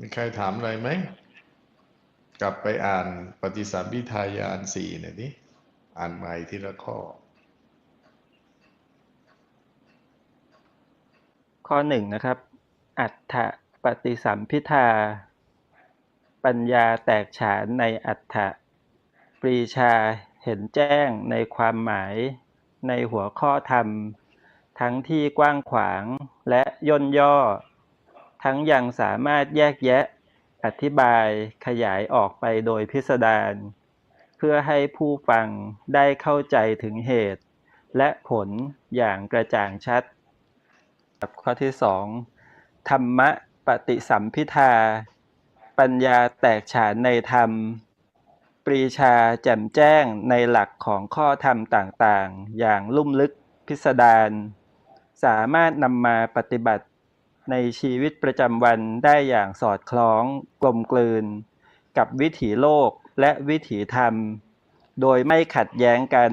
มีใครถามอะไรไหม กลับไปอ่านปฏิสัมพิทายานสี่หน่อยดิอ่านใหม่ทีละข้อ ข้อหนึ่งนะครับ อัฏฐปฏิสัมพิทา ปัญญาแตกฉานในอัฏฐะปรีชาเห็นแจ้งในความหมายในหัวข้อธรรม ทั้งที่กว้างขวางและย่นย่อ ทั้งยังสามารถแยกแยะ อธิบายขยายออกไปโดยพิสดารเพื่อให้ผู้ฟังได้เข้าใจถึงเหตุ และผลอย่างกระจ่างชัด ข้อที่สองธรรมะปฏิสัมพิทา ปัญญาแตกฉานในธรรม ปรีชาแจ่มแจ้งในหลักของข้อธรรมต่างๆ อย่างลุ่มลึกพิสดารสามารถนำมาปฏิบัติ ในชีวิตประจำวันได้อย่างสอดคล้องกลมกลืน กับวิถีโลกและวิถีธรรม โดยไม่ขัดแย้งกัน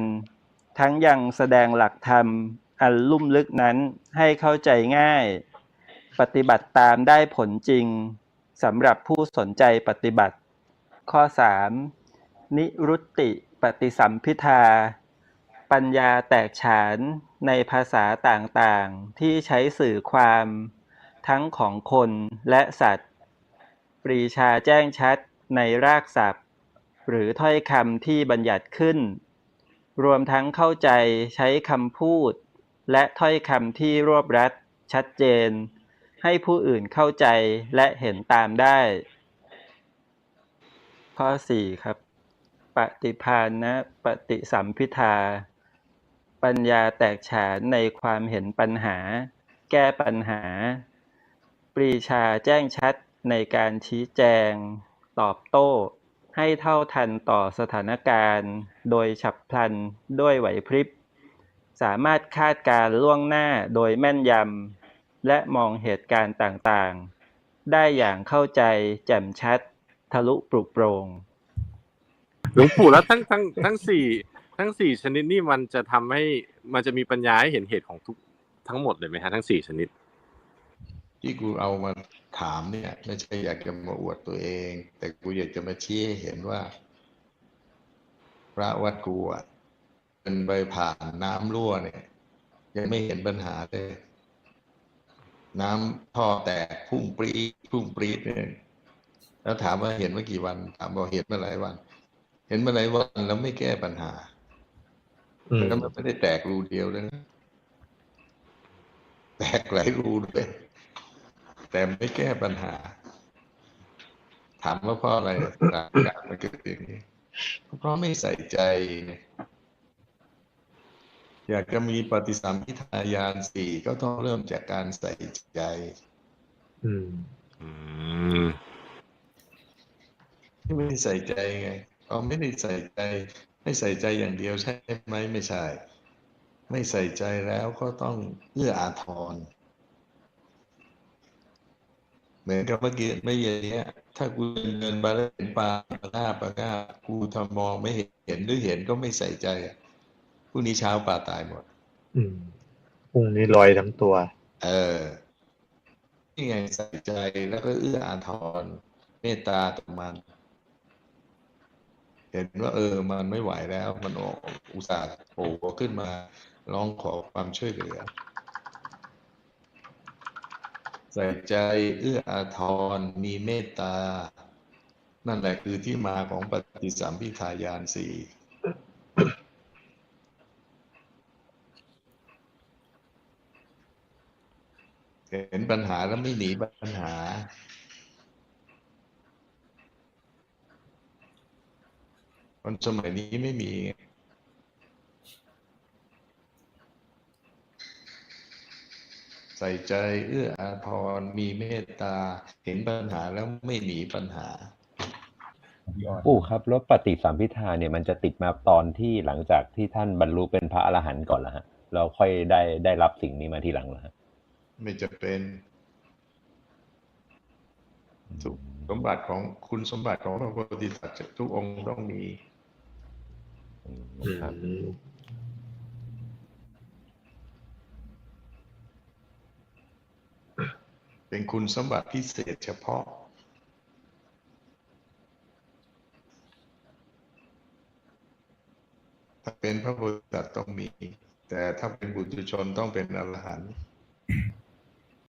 ทั้งยังแสดงหลักธรรมอันลุ่มลึกนั้นให้เข้าใจง่าย ปฏิบัติตามได้ผลจริงสำหรับผู้สนใจปฏิบัติ ข้อ 3. นิรุตติปฏิสัมพิทา ปัญญาแตกฉานในภาษาต่างๆ ที่ใช้สื่อความ ทั้งของคนและสัตว์ ปรีชาแจ้งชัดในรากศัพท์ หรือถ้อยคำที่บัญญัติขึ้น รวมทั้งเข้าใจใช้คำพูด และถ้อยคำที่รวบรัดชัดเจน ให้ผู้อื่นเข้าใจและเห็นตามได้ ข้อ 4 ครับ ปฏิภาณนะปฏิสัมพิทาปัญญาแตกฉานในความเห็นปัญหา แก้ปัญหา ปรีชาแจ้งชัดในการชี้แจง ตอบโต้ ให้เท่าทันต่อสถานการณ์ โดยฉับพลันด้วยไหวพริบ สามารถคาดการล่วงหน้าโดยแม่นยำ และมองเหตุการณ์ต่างๆ ได้อย่างเข้าใจแจ่มชัด ทะลุปลุกโปรงหลวงปู่แล้วทั้งทั้งทั้งสี่ทั้งสี่ชนิดนี่มันจะทำให้มันจะมีปัญญาให้เห็นเหตุของทุกทั้งหมดเลยไหมฮะทั้งสี่ชนิด ที่กูเอามาถามเนี่ยไม่ใช่อยากจะมาอวดตัวเอง แต่กูอยากจะมาชี้ให้เห็นว่า พระวัดกูอะเป็นใบผ่านน้ำรั่วเนี่ย ยังไม่เห็นปัญหาเลย น้ำท่อแตกพุ่งปรีดพุ่งปรีดเนี่ยแล้วถามว่าเห็นเมื่อกี่วัน ถามบอกเห็นมาหลายวัน เห็นมาหลายวันแล้วไม่แก้ปัญหาอืมแล้วมันไม่ได้แตกรูเดียวเลยนะแตกหลายรูด้วย แต่ไม่แก้ปัญหา ถามว่าเพราะอะไรสถานการณ์มันเกิดอย่างนี้เพราะไม่ใส่ใจไงอยากจะมีปฏิสัมพิทายานสี่ก็ต้องเริ่มจากการใส่ใจ อืมอืมที่ไม่ได้ใส่ใจไงพอไม่ได้ใส่ใจ ไม่ใส่ใจอย่างเดียวใช่ไหมไม่ใช่ ไม่ใส่ใจแล้วก็ต้องเอื้ออาทร เหมือนกับเมื่อกี้ไม่เย็นเนี้ย ถ้ากูเดินไปแล้วเห็นปลาปลาหน้าปลาหน้ากูทำมองไม่เห็นหรือเห็นก็ไม่ใส่ใจอะพรุ่งนี้เช้าปลาตายหมด อืมพรุ่งนี้ลอยทั้งตัว เออนี่ไงใส่ใจแล้วก็เอื้ออาทรเมตตาต่อมัน เห็นว่า เออ มันไม่ไหวแล้ว มันออกอุตส่าห์โผล่ขึ้นมาร้องขอความช่วยเหลือ ใส่ใจเอื้ออาทรมีเมตตา นั่นแหละคือที่มาของปฏิสัมพิทายานสี่เห็นปัญหาแล้วไม่หนีปัญหา คนสมัยนี้ไม่มี ใส่ใจเอื้ออาทรมีเมตตา เห็นปัญหาแล้วไม่หนีปัญหาปู่ครับแล้วปฏิสัมพิทาเนี่ยมันจะติดมาตอนที่หลังจากที่ท่านบรรลุเป็นพระอรหันต์ก่อนแล้วฮะ เราค่อยได้ได้รับสิ่งนี้มาทีหลังแล้วฮะไม่จะเป็นสุสมบัติของคุณสมบัติของพระโพธิสัตว์ทุกองค์ต้องมีอืมอืครับ เป็นคุณสมบัติพิเศษเฉพาะ ถ้าเป็นพระโพธิสัตว์ต้องมี แต่ถ้าเป็นบุตรชนต้องเป็นอรหันต์